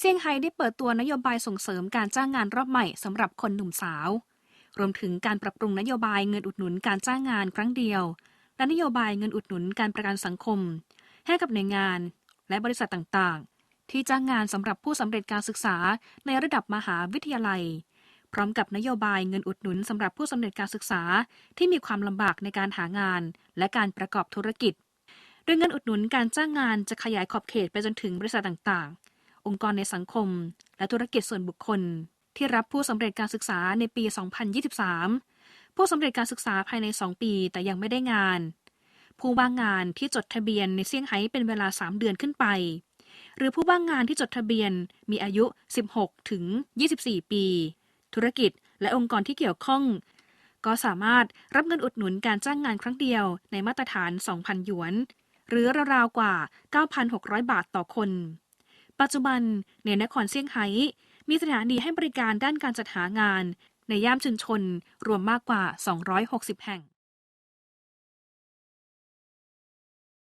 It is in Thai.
เซี่ยงไฮ้ได้เปิดตัวนโยบายส่งเสริมการจ้างงานรอบใหม่สำหรับคนหนุ่มสาว รวมถึงการปรับปรุงนโยบายเงินอุดหนุนการจ้างงานครั้งเดียว และนโยบายเงินอุดหนุนการประกันสังคม ให้กับหน่วยงาน และบริษัทต่างๆ ที่จ้างงานสำหรับผู้สำเร็จการศึกษาในระดับมหาวิทยาลัย พร้อมกับนโยบายเงินอุดหนุนสำหรับผู้สำเร็จการศึกษาที่มีความลำบากในการหางาน และการประกอบธุรกิจ โดยเงินอุดหนุนการจ้างงานจะขยายขอบเขตไปจนถึงบริษัทต่างๆ องค์กรในสังคม และธุรกิจส่วนบุคคล ที่รับผู้สำเร็จการศึกษาในปี 2023 ผู้สำเร็จการศึกษาภายใน 2 ปีแต่ยังไม่ได้งาน ผู้ว่างงานที่จดทะเบียนในเซี่ยงไฮ้เป็นเวลา 3 เดือนขึ้นไป หรือผู้ว่างงานที่จดทะเบียนมีอายุ 16 ถึง 24 ปี ธุรกิจและองค์กรที่เกี่ยวข้อง ก็สามารถรับเงินอุดหนุนการจ้างงานครั้งเดียวในมาตรฐาน 2,000 หยวน หรือราวๆกว่า 9,600 บาทต่อคน ปัจจุบันในนครเซี่ยงไฮ้มีสถานีให้บริการด้านการจัดหางาน ในย่านชุมชน รวมมากกว่า 260 แห่ง